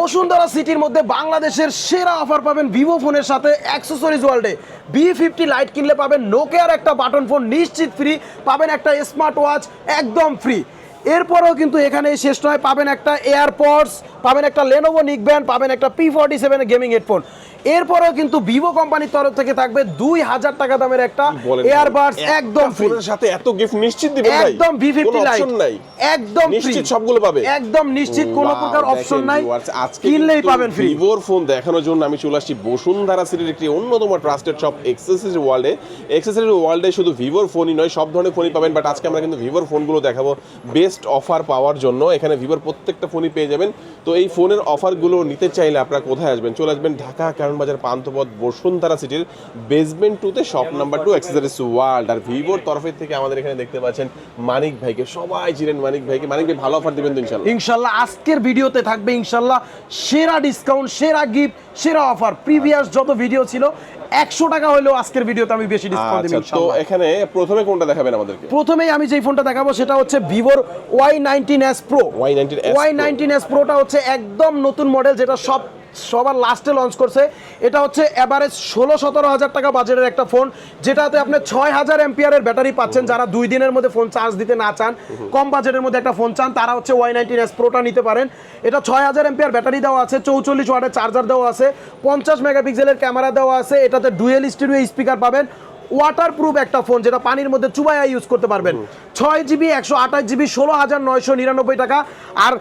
বসুন্ধরা সিটির মধ্যে বাংলাদেশের সেরা অফার পাবেন ভিভো ফোনের সাথে অ্যাক্সেসরিজ ওয়ার্ল্ডে বি ফিফটি লাইট কিনলে পাবেন নোকিয়ার একটা বাটন ফোন নিশ্চিত ফ্রি পাবেন একটা স্মার্ট ওয়াচ একদম ফ্রি এরপরেও কিন্তু এখানে শেষ নয়, পাবেন একটা এয়ারপডস পাবেন একটা লেনোভো নিকব্যান্ড পাবেন একটা P forty seven gaming headphone এরপরেও কিন্তু ভিভো কোম্পানির তরফ থেকে থাকবে দুই হাজার টাকা দামের একটা এয়ারবাডস একদম ফোনের সাথে এত গিফট নিশ্চিত দিবেন একদম ভি ফিফটি লাইট নাই। একদম নিশ্চিত সবগুলো পাবে। একদম নিশ্চিত কোনো প্রকার অপশন নাই। কিনলেই পাবেন ফ্রি ভিভোর ফোন দেখানোর জন্য আমি চলে আসছি বসুন্ধরা সিটির একটি অন্যতম ট্রাস্টেড শপ এক্সেসরিজ ওয়ার্ল্ডে এক্সেসরিজ ওয়ার্ল্ডে শুধু ভিভোর ফোনই নয় সব ধরনের ফোনই পাবেন বাট আজকে আমরা কিন্তু ভিভোর ফোনগুলো দেখাবো বেস্ট অফার পাওয়ার জন্য। এখানে ভিভোর প্রত্যেকটা ফোনই পেয়ে যাবেন। তো এই ফোনের অফারগুলো নিতে চাইলে আপনারা কোথায় আসবেন? চলে আসবেন ঢাকা কারণ বাজার পান্থপথ বসুন্ধরা সিটির বেসমেন্ট টুতে shop number two accessories world আর ভিভোর তরফের থেকে আমাদের এখানে দেখতে পাচ্ছেন মানিক ভাইকে। সবাই চিনেন মানিক ভাইকে। মানিক ভাই ভালো অফার দিবেন তো ইনশাল্লাহ ইনশাল্লাহ আজকের ভিডিওতে থাকবে ইনশাল্লাহ সেরা ডিসকাউন্ট সেরা গিফট সেরা অফার প্রিভিয়াস যত ভিডিও ছিল একশো টাকা হলেও আজকের ভিডিওতে আমি বেশি ডিসকাউন্ট দিব আচ্ছা তো এখানে প্রথমে কোনটা দেখাবেন আমাদেরকে? প্রথমেই আমি যেই ফোনটা দেখাবো সেটা হচ্ছে ভিভোর Y nineteen S pro Y19s Y Pro। Nineteen S প্রোটা হচ্ছে একদম নতুন মডেল যেটা সব সবার লাস্টে লঞ্চ করছে। এটা হচ্ছে অ্যাভারেজ ষোলো সতেরো হাজার টাকা বাজেটের একটা ফোন যেটাতে আপনি ছয় হাজার এমপিয়ারের ব্যাটারি পাচ্ছেন। যারা দুই দিনের মধ্যে ফোন চার্জ দিতে না চান, কম বাজেটের মধ্যে একটা ফোন চান, তারা হচ্ছে ওয়াই নাইনটিন এস প্রোটা নিতে পারেন। এটা ছয় হাজার এমপিয়ার ব্যাটারি দেওয়া আছে, চৌচল্লিশ ওয়াটের চার্জার দেওয়া আছে, পঞ্চাশ মেগাপিক্সেলের ক্যামেরা দেওয়া আছে। এটাতে ডুয়েল স্টুডিও স্পিকার পাবেন। ওয়াটার প্রুফ একটা ফোন যেটা পানির মধ্যে চুবাইয়া ইউজ করতে পারবেন। ছয় জিবি একশো আঠাশ জিবি ষোলো হাজার নয়শো নিরানব্বই টাকা আর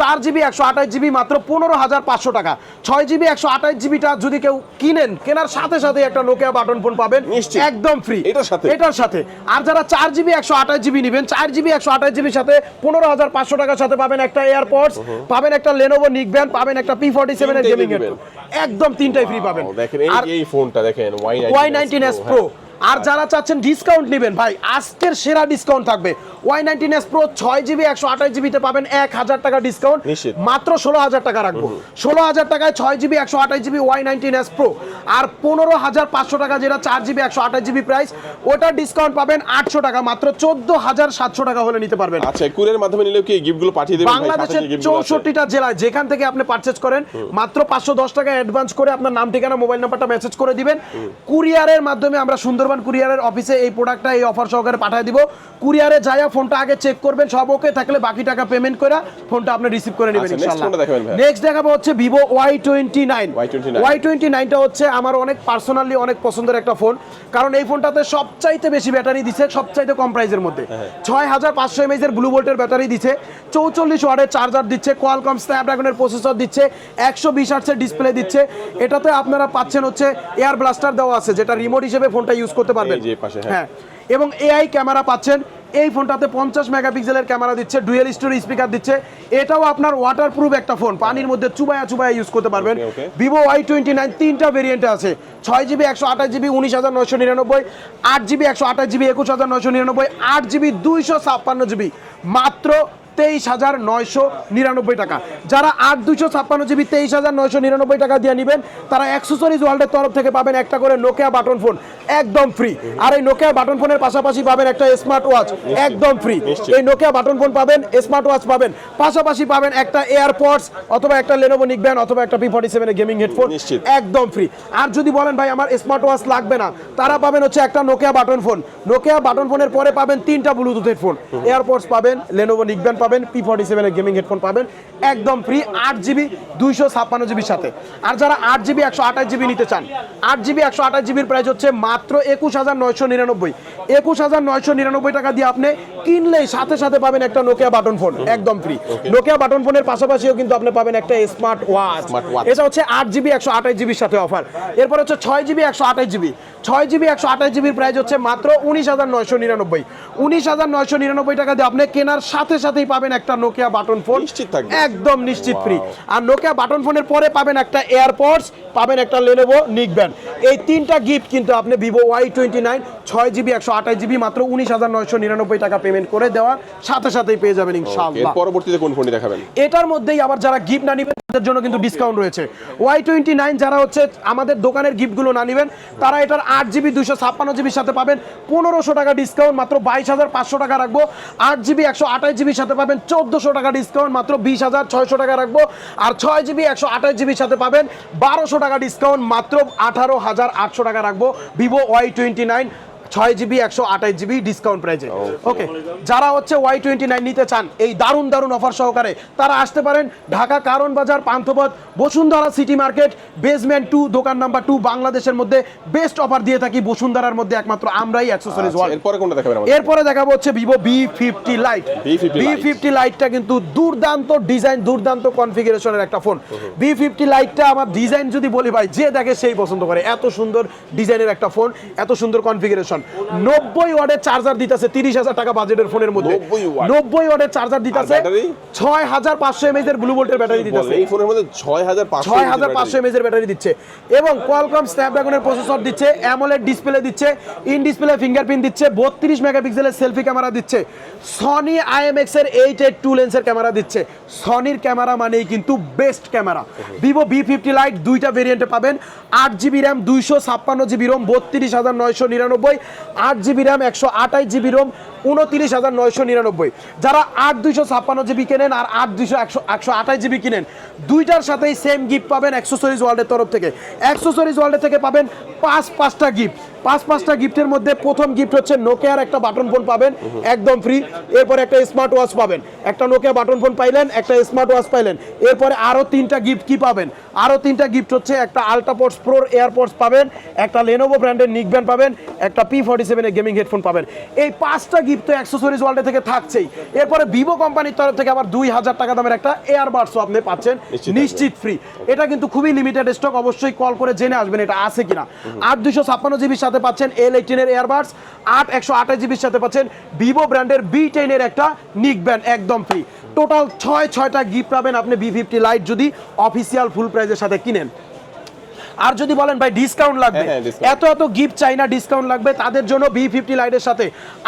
চার জিবি একশো আঠাশ জিবি মাত্র পনেরো হাজার পাঁচশো টাকা। ছয় জিবি একশো আঠাশ জিবিটা যদি কেউ কিনেন কেনার সাথে সাথে একটা নোকিয়া বাটন ফোন পাবেন। একদম ফ্রি এটার সাথে? এটার সাথে। আর যারা চার জিবি একশো আঠাশ জিবি নেবেন চার জিবি একশো আঠাশ জিবির সাথে পনেরো হাজার পাঁচশো টাকার সাথে পাবেন একটা এয়ারপডস পাবেন একটা লেনোভো নিকব্যান্ড পাবেন একটা পি ফর্টি গেমিং একদম তিনটাই ফ্রি পাবেন। আর এই ফোনটা দেখেন ওয়াই নাইনটিন এস প্রো আর যারা চাচ্ছেন ডিসকাউন্ট নেবেন ভাই আজকের সেরা ডিসকাউন্ট থাকবে। ওয়াই নাইনটিন এস প্রো ছয় জিবি একশো আঠাশ জিবিতে পাবেন এক হাজার টাকা ডিসকাউন্ট মাত্র ষোলো হাজার টাকা রাখব। ষোলো হাজার টাকায় ছয় জিবি একশো আঠাশ GB Y nineteen S pro আর পনেরো হাজার পাঁচশো টাকা যেটা চার জিবি একশো আঠাশ জিবি প্রাইস ওটার ডিসকাউন্ট পাবেন আটশো টাকা। মাত্র চোদ্দ হাজার সাতশো টাকা হলে নিতে পারবেন। আচ্ছা কুরিয়ার মাধ্যমে নিলেও কি গিফটগুলো পাঠিয়ে দেবেন? বাংলাদেশের চৌষট্টিটা জেলায় যেখান থেকে আপনি পারচেজ করেন মাত্র পাঁচশো দশ টাকা অ্যাডভান্স করে আপনার নাম ঠিকানা মোবাইল নাম্বারটা মেসেজ করে দিবেন। কুরিয়ারের মাধ্যমে আমরা সুন্দরবন কুরিয়ারের অফিসে এই প্রোডাক্টটা এই অফার সহকারে পাঠিয়ে দিব। কুরিয়ারে যাইয়া ফোনটা আগে চেক করবেন সব ওকে থাকলে বাকি টাকা পেমেন্ট করে ফোনটা আপনি রিসিভ করে নেবেন আচ্ছা, ভাই? নেক্সট দেখাবো হচ্ছে Vivo Y twenty nine Y29 Y twenty নাইনটা হচ্ছে আমার অনেক পার্সোনালি অনেক পছন্দের একটা ফোন কারণ এই ফোনটাতে সবচাইতে বেশি ব্যাটারি দিছে সবচাইতে কম প্রাইসের মধ্যে। হ্যাঁ। ছয় হাজার পাঁচশো এমএইচ এর ব্লু ভোল্টের ব্যাটারি দিচ্ছে চৌচল্লিশ ওয়ার্ডের চার্জার দিচ্ছে কোয়ালকম স্ন্যাপড্রাগনের প্রসেসর দিচ্ছে একশো বিশ আর্টসের ডিসপ্লে দিচ্ছে। এটাতে আপনারা পাচ্ছেন হচ্ছে এয়ার ব্লাস্টার দেওয়া আছে যেটা রিমোট হিসেবে ফোনটা ইউজ করতে পারবেন। এই যে পাশে, হ্যাঁ। হ্যাঁ এবং এআই ক্যামেরা পাচ্ছেন। এই ফোনটাতে পঞ্চাশ মেগাপিক্সেলের ক্যামেরা দিচ্ছে ডুয়েল স্টোরি স্পিকার দিচ্ছে। এটাও আপনার ওয়াটার প্রুফ একটা ফোন পানির মধ্যে চুবায়া চুবায়া ইউজ করতে পারবেন. ভিভো ওয়াই টোয়েন্টি নাইন তিনটা ভেরিয়েন্টে আছে। ছয় জিবি একশো আঠাশ জিবি উনিশ হাজার নয়শো নিরানব্বই আট জিবি একশো আঠাশ জিবি একুশ হাজার নয়শো নিরানব্বই আট জিবি দুইশো ছাপ্পান্ন জিবি। মাত্র তেইশ হাজার নয়শো নিরানব্বই টাকা। যারা আট দুশো ছাপ্পান্ন জিবি তেইশ হাজার নয়শো নিরানব্বই টাকা দিয়ে নেবেন তারা অ্যাক্সেসরিজ ওয়ার্ল্ডের তরফ থেকে পাবেন একটা করে নোকিয়া বাটন ফোন একদম ফ্রি আর এই নোকিয়া বাটন ফোনের পাশাপাশি পাবেন একটা স্মার্ট ওয়াচ একদম ফ্রি এই নোকিয়া বাটন ফোন পাবেন স্মার্ট ওয়াচ পাবেন। পাশাপাশি পাবেন একটা এয়ারপডস অথবা একটা লেনোভো নিকব্যান্ড অথবা একটা পি ফর্টি সেভেনের গেমিং হেডফোন একদম ফ্রি আর যদি বলেন ভাই আমার স্মার্ট ওয়াচ লাগবে না তারা পাবেন হচ্ছে একটা Nokia button phone Nokia button ফোনের পরে পাবেন তিনটা ব্লুটুথ হেডফোন এয়ারপডস পাবেন লেনোভো নিকব্যান্ড পাবেন পি ফর্টি সেভেনের গেমিং হেডফোন পাবেন একদম ফ্রি আট জিবি দুইশো ছাপ্পান্ন জিবির সাথে। আর যারা আট জিবি একশো আঠাশ জিবি নিতে চান আট জিবি একশো আঠাশ জিবির প্রাইস হচ্ছে মাত্র একুশ হাজার নয়শো নিরানব্বই। একুশ হাজার নয়শো নিরানব্বই টাকা দিয়ে আপনি কিনলেই সাথে সাথে পাবেন একটা নোকিয়া বাটন ফোন একদম ফ্রি নোকিয়া বাটন ফোনের পাশাপাশিও কিন্তু আপনি পাবেন একটা স্মার্ট ওয়াচ। এটা হচ্ছে আট জিবি একশো আঠাশ জিবির সাথে অফার এরপর হচ্ছে ছয় জিবি একশো আঠাশ জিবি ছয় জিবি একশো আঠাশ জিবির প্রাইস হচ্ছে মাত্র উনিশ হাজার নয়শো নিরানব্বই। উনিশ হাজার নয়শো নিরানব্বই টাকা দিয়ে আপনি কেনার সাথে সাথেই পাবেন একটা নোকিয়া বাটন ফোন নিশ্চিত থাকবে। একদম নিশ্চিত ফ্রি আর নোকিয়া বাটন ফোনের পরে পাবেন একটা এয়ারপডস পাবেন একটা লেনোভো নিকব্যান্ড এই তিনটা গিফট কিন্তু আপনি ভিভো ওয়াই টোয়েন্টি নাইন ছয় জিবি একশো আঠাশ জিবি মাত্র উনিশ হাজার নয়শো নিরানব্বই টাকা পেমেন্ট করে দেওয়ার সাথে সাথেই পেয়ে যাবেন ইনশাআল্লাহ। পরবর্তীতে কোন ফোনটি দেখাবেন? এটার মধ্যেই আবার যারা গিফট না নেবেন তাদের জন্য কিন্তু ডিসকাউন্ট রয়েছে। ওয়াই টোয়েন্টি নাইন যারা হচ্ছে আমাদের দোকানের গিফটগুলো না নেবেন তারা এটার আট জিবি দুশো ছাপ্পান্ন জিবির সাথে পাবেন পনেরোশো টাকা ডিসকাউন্ট মাত্র বাইশ হাজার পাঁচশো টাকা রাখব। আট জিবি একশো আঠাশ জিবির সাথে পাবেন চোদ্দোশো টাকা ডিসকাউন্ট মাত্র বিশ হাজার ছয়শো টাকা রাখব। আর ছয় জিবি একশো আঠাশ জিবির সাথে পাবেন বারোশো টাকা ডিসকাউন্ট মাত্র আঠারো হাজার আটশো টাকা রাখব। ভিভো ওয়াই টোয়েন্টি নাইন ছয় জিবি একশো আঠাশ জিবি ডিসকাউন্ট প্রাইজে ওকে যারা হচ্ছে ওয়াই টোয়েন্টি নাইন নিতে চান এই দারুণ দারুণ অফার সহকারে তারা আসতে পারেন Dhaka Karwan Bazar Panthapath Bashundhara City market basement two দোকান নাম্বার টু বাংলাদেশের মধ্যে বেস্ট অফার দিয়ে থাকি বসুন্ধরার মধ্যে একমাত্র আমরাই অ্যাক্সেসরিজ আচ্ছা, ওয়ার্ল্ড এরপরে কোনটা দেখাবেন এরপরে দেখাবো হচ্ছে Vivo V fifty lite V fifty লাইটটা কিন্তু দুর্দান্ত ডিজাইন দুর্দান্ত কনফিগারেশনের একটা ফোন বি ফিফটি লাইটটা আমার ডিজাইন যদি বলি ভাই যে দেখে সেই পছন্দ করে। এত সুন্দর ডিজাইনের একটা ফোন এত সুন্দর কনফিগারেশন নব্বই ওয়ার্ডের চার্জার দিতেছে তিরিশ হাজার টাকা বাজেটের ফোনের মধ্যে। নব্বই ওয়ার্ডের চার্জার দিতেছে ছয় হাজার পাঁচশো এমএজ এর ব্লু ভোল্টের ব্যাটারি দিতেছে। এই ফোনের মধ্যে ছয় হাজার ছয় হাজার পাঁচশো এমএজ এর ব্যাটারি দিচ্ছে। এবং কোয়ালকম স্ন্যাপড্রাগনের প্রসেসর দিচ্ছে অ্যামোলেড ডিসপ্লে দিচ্ছে ইন ডিসপ্লে ফিঙ্গারপ্রিন্ট দিচ্ছে বত্রিশ মেগাপিক্সেলের সেলফি ক্যামেরা দিচ্ছে। সনি আইএমএক্স এর এইট এইট টু লেন্সের ক্যামেরা দিচ্ছে। সনির ক্যামেরা মানেই কিন্তু best camera Vivo V fifty lite দুইটা ভেরিয়েন্টে পাবেন। আট জিবি র্যাম দুইশো ছাপ্পান্ন জিবি রোম বত্রিশ হাজার নয়শো নিরানব্বই। আট জিবি র্যাম একশো আটাইশ জিবি রোম উনত্রিশ হাজার নয়শো নিরানব্বই। যারা আট দুইশো ছাপ্পান্ন জিবি কেনেন আর আট দুইশো একশো একশো আঠাশ জিবি কিনেন, দুইটার সাথেই সেম গিফট পাবেন অ্যাক্সেসরিজ ওয়ার্ল্ডের তরফ থেকে। অ্যাক্সেসরিজ ওয়ার্ল্ডের থেকে পাবেন পাঁচ পাঁচটা গিফট পাঁচ পাঁচটা গিফটের মধ্যে প্রথম গিফট হচ্ছে নোকিয়ার একটা বাটন ফোন পাবেন, একদম ফ্রি এরপরে একটা স্মার্ট ওয়াচ পাবেন। একটা নোকিয়া বাটন ফোন পাইলেন, একটা স্মার্ট ওয়াচ পাইলেন। এরপরে আরও তিনটা গিফট কি পাবেন? আরও তিনটা গিফট হচ্ছে একটা আলট্রাপোর্টস প্রোর এয়ারপোর্টস পাবেন, একটা লেনোভো ব্র্যান্ডের নিক ব্যান্ড পাবেন, একটা পি ফর্টি সেভেনের গেমিং হেডফোন পাবেন। এই পাঁচটা গিফট তো অ্যাক্সেসরিজ ওয়ার্ল্ডে থেকে থাকছেই। এরপরে ভিভো কোম্পানির তরফ থেকে আবার দুই হাজার টাকা দামের একটা এয়ারবাডসও আপনি পাচ্ছেন। নিশ্চিত নিশ্চিত ফ্রি এটা কিন্তু খুবই লিমিটেড স্টক অবশ্যই কল করে জেনে আসবেন এটা আছে কিনা। আট দুশো ছাপ্পান্ন জিবির সাথে পাচ্ছেন এল এইটিনের এয়ারবাডস আট একশো আঠাশ জিবির সাথে পাচ্ছেন ভিভো ব্র্যান্ডের বি টেনের একটা নিক ব্যান্ড একদম ফ্রি টোটাল ছয় ছয়টা গিফট পাবেন আপনি বি ফিফটি লাইট যদি অফিসিয়াল ফুল প্রাইজের সাথে কিনেন। আর যদি বলেন ভাই ডিসকাউন্ট লাগবে। হ্যাঁ, হ্যাঁ। এত এত গিফট চাই না ডিসকাউন্ট লাগবে। তাদের জন্য বি ফিফটি লাইটের সাথে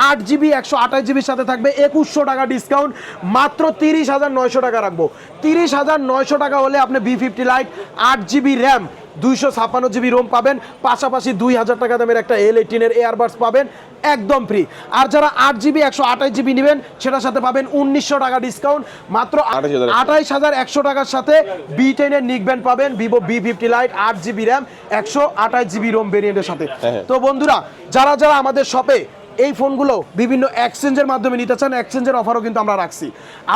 আট জিবি একশো আঠাশ জিবির সাথে থাকবে একুশশো টাকা ডিসকাউন্ট মাত্র তিরিশ হাজার নয়শো টাকা রাখব। তিরিশ হাজার নয়শো টাকা হলে আপনি বি ফিফটি লাইট আট জিবি র্যাম দুইশো ছাপ্পান্ন জিবি রোম পাবেন পাশাপাশি দুই হাজার টাকা দামের একটা এল এইটিনের এয়ারবাডস পাবেন একদম ফ্রি আর যারা আট জিবি একশো আঠাশ জিবি নেবেন সেটার সাথে পাবেন উনিশশো টাকা ডিসকাউন্ট মাত্র 28,100 আঠাইশ হাজার একশো টাকার সাথে বি টেনের নিক ব্যান্ড পাবেন ভিভো বি ফিফটি লাইট আট জিবি র্যাম একশো আঠাশ জিবি রোম ভেরিয়েন্টের সাথে। হ্যাঁ। তো বন্ধুরা যারা যারা আমাদের শপে এই ফোনগুলো বিভিন্ন এক্সচেঞ্জের মাধ্যমে নিতে চান এক্সচেঞ্জের অফারও কিন্তু আমরা রাখছি।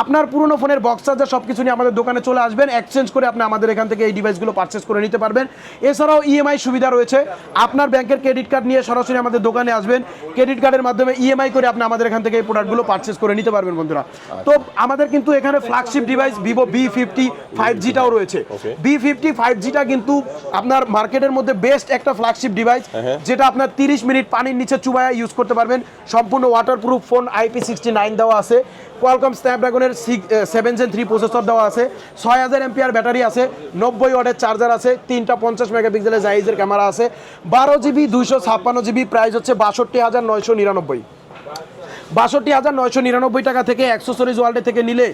আপনার পুরনো ফোনের বক্স চার্জার সব কিছু নিয়ে আমাদের দোকানে চলে আসবেন এক্সচেঞ্জ করে আপনি আমাদের এখান থেকে এই ডিভাইসগুলো পারচেস করে নিতে পারবেন। এছাড়াও ইএমআই সুবিধা রয়েছে আপনার ব্যাংকের ক্রেডিট কার্ড নিয়ে সরাসরি আমাদের দোকানে আসবেন। ক্রেডিট কার্ডের মাধ্যমে ইএমআই করে আপনি আমাদের এখান থেকে এই প্রোডাক্টগুলো পারচেস করে নিতে পারবেন বন্ধুরা। তো আমাদের কিন্তু এখানে flagship device Vivo V fifty five জিটাও রয়েছে। বি ফিফটি ফাইভ জিটা কিন্তু আপনার মার্কেটের মধ্যে বেস্ট একটা ফ্ল্যাগশিপ ডিভাইস হ্যাঁ। যেটা আপনার তিরিশ মিনিট পানির নিচে চুবায়া ইউজ করতে পারবেন সম্পূর্ণ waterproof phone IP sixty nine দেওয়া আছে। কোয়ালকম স্ন্যাপড্রাগনের সেভেন জেন থ্রি প্রসেসর দেওয়া আছে। ছয় হাজার এমপিআর ব্যাটারি আছে, নব্বই ওয়াটের চার্জার আছে, তিনটা পঞ্চাশ মেগাপিক্সেলের জাইজের ক্যামেরা আছে। বারো জিবি দুইশো ছাপ্পান্ন জিবি প্রাইস হচ্ছে বাষট্টি হাজার নয়শো নিরানব্বই। বাষট্টি হাজার নয়শো নিরানব্বই টাকা থেকে একশো অ্যাক্সেসরিজ ওয়ার্ল্ডে থেকে নিলে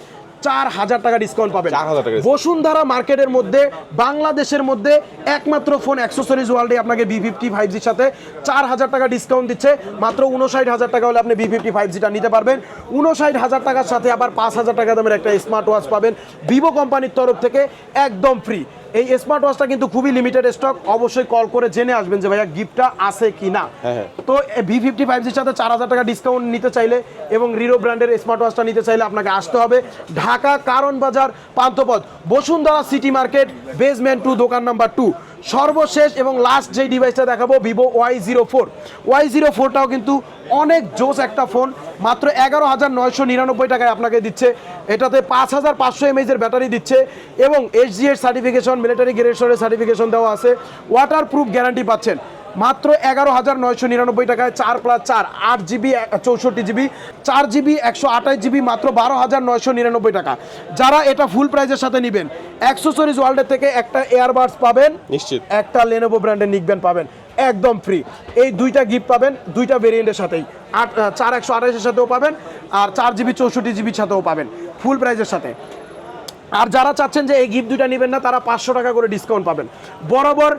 চার হাজার টাকা ডিসকাউন্ট পাবেন। 4,000 টাকা discount। বসুন্ধরা মার্কেটের মধ্যে বাংলাদেশের মধ্যে একমাত্র ফোন অ্যাক্সেসরিজ ওয়ার্ল্ডে আপনাকে ভি ফিফটি ফাইভ জির সাথে চার হাজার টাকা ডিসকাউন্ট দিচ্ছে। মাত্র উনষাট হাজার টাকা হলে আপনি ভি ফিফটি ফাইভ জিটা নিতে পারবেন। উনষাট হাজার টাকার সাথে আবার পাঁচ হাজার টাকা দামের একটা স্মার্ট ওয়াচ পাবেন। ভিভো কোম্পানির তরফ থেকে একদম ফ্রি এই স্মার্ট ওয়াচটা কিন্তু খুবই লিমিটেড স্টক অবশ্যই কল করে জেনে আসবেন যে ভাইয়া গিফটটা আছে কি না হ্যাঁ, হ্যাঁ। তো ভি ফিফটি ফাইভ জির সাথে চার হাজার টাকা ডিসকাউন্ট নিতে চাইলে এবং রিরো ব্র্যান্ডের স্মার্ট ওয়াচটা নিতে চাইলে আপনাকে আসতে হবে Dhaka Karwan Bazar Panthapath Bashundhara City market basement two দোকান নাম্বার টু সর্বশেষ এবং লাস্ট যে ডিভাইসটা দেখাবো Vivo Y zero four Y zero ফোরটাও কিন্তু অনেক জোস একটা ফোন মাত্র এগারো হাজার নয়শো নিরানব্বই টাকায় আপনাকে দিচ্ছে। এটাতে পাঁচ হাজার পাঁচশো এমএইচের ব্যাটারি দিচ্ছে এবং এইচজিএর সার্টিফিকেশন মিলিটারি গ্রেডের সার্টিফিকেশন দেওয়া আছে। ওয়াটার প্রুফ গ্যারান্টি পাচ্ছেন। মাত্র এগারো হাজার নয়শো নিরানব্বই টাকায় চার প্লাস চার আট জিবি চৌষট্টি জিবি চার জিবি একশো আঠাশ জিবি মাত্র বারো হাজার নয়শো নিরানব্বই টাকা। যারা এটা ফুল প্রাইজের সাথে নেবেন অ্যাক্সেসরিজ ওয়ার্ল্ডের থেকে একটা এয়ারবাডস পাবেন নিশ্চিত। একটা লেনোভো ব্র্যান্ডের নিকবেন পাবেন একদম ফ্রি এই দুইটা গিফট পাবেন দুইটা ভেরিয়েন্টের সাথেই। আট চার একশো আঠাশের সাথেও পাবেন আর চার জিবি চৌষট্টি জিবির সাথেও পাবেন ফুল প্রাইজের সাথে। আর যারা চাচ্ছেন যে এই গিফট দুইটা নেবেন না তারা পাঁচশো টাকা করে ডিসকাউন্ট পাবেন। বরাবর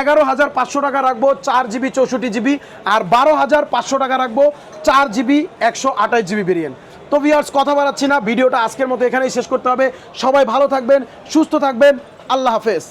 এগারো হাজার পাঁচশো টাকা রাখব, চার জিবি চৌষট্টি জিবি, আর বারো হাজার পাঁচশো টাকা রাখব, চার জিবি একশো আঠাশ জিবি ভেরিয়েন্ট তো ভিউয়ার্স কথা বাড়াচ্ছি না, ভিডিওটা আজকের মতো এখানেই শেষ করতে হবে। সবাই ভালো থাকবেন, সুস্থ থাকবেন, আল্লাহ হাফেজ।